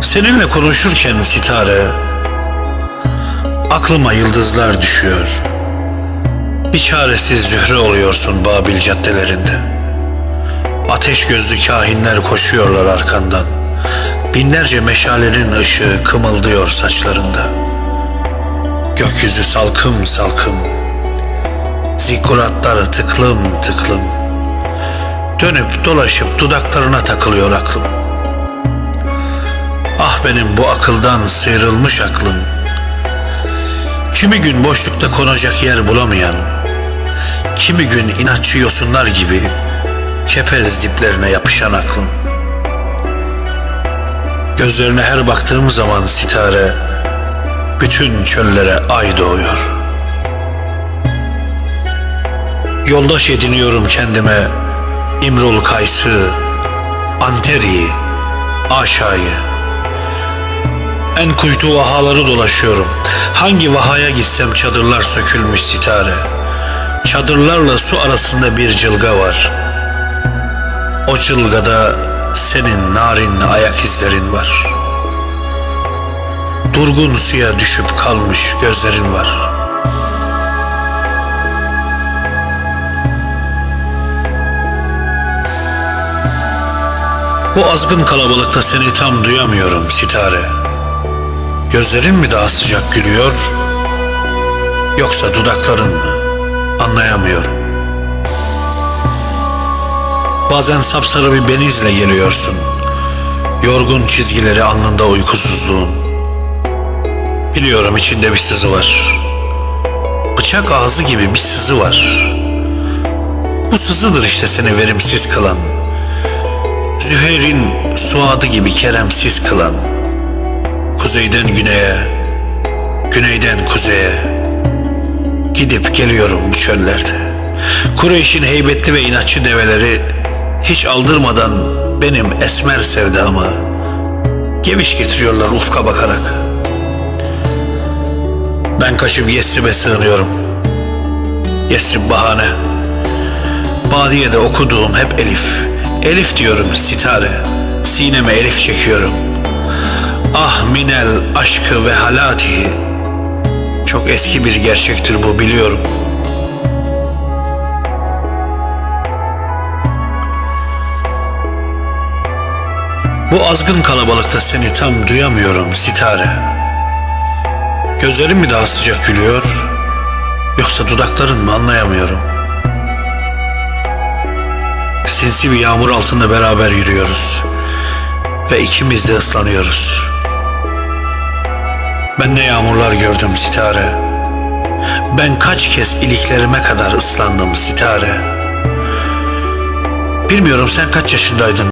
Seninle konuşurken sitare Aklıma yıldızlar düşüyor. Bir çaresiz zühre oluyorsun Babil caddelerinde. Ateş gözlü kahinler koşuyorlar arkandan. Binlerce meşalerin ışığı kımıldıyor saçlarında. Gökyüzü salkım salkım Zikkuratlar tıklım tıklım. Dönüp dolaşıp dudaklarına takılıyor aklım Benim bu akıldan sıyrılmış aklım. Kimi gün boşlukta konacak yer bulamayan Kimi gün inatçı yosunlar gibi Kepez diplerine yapışan aklım. Gözlerine her baktığım zaman sitare Bütün çöllere ay doğuyor. Yoldaş ediniyorum kendime İmrul Kays'ı Anteri'yi Aşağıyı en kuytu vahaları dolaşıyorum. Hangi vahaya gitsem çadırlar sökülmüş sitare. Çadırlarla su arasında bir cılga var. O cılgada senin narin ayak izlerin var. Durgun suya düşüp kalmış gözlerin var. Bu azgın kalabalıkta seni tam duyamıyorum sitare. Gözlerin mi daha sıcak gülüyor yoksa dudakların mı? Anlayamıyorum. Bazen sapsarı bir benizle geliyorsun. Yorgun çizgileri alnında uykusuzluğun. Biliyorum içinde bir sızı var. Bıçak ağzı gibi bir sızı var. Bu sızıdır işte seni verimsiz kılan. Züheyr'in suadı gibi keremsiz kılan. Kuzeyden güneye, güneyden kuzeye gidip geliyorum bu çöllerde. Kureyş'in heybetli ve inatçı develeri hiç aldırmadan benim esmer sevdamı geviş getiriyorlar ufka bakarak. Ben kaçıp Yesrib'e sığınıyorum. Yesrib bahane. Badiye'de okuduğum hep Elif. Elif diyorum sitare. Sineme Elif çekiyorum. Minel aşkı ve halati. Çok eski bir gerçektir bu biliyorum. Bu azgın kalabalıkta seni tam duyamıyorum sitare. Gözlerin mi daha sıcak gülüyor? Yoksa dudakların mı anlayamıyorum. Sinsi bir yağmur altında beraber yürüyoruz. Ve ikimiz de ıslanıyoruz. Ben ne yağmurlar gördüm sitare. Ben kaç kez iliklerime kadar ıslandım sitare. Bilmiyorum sen kaç yaşındaydın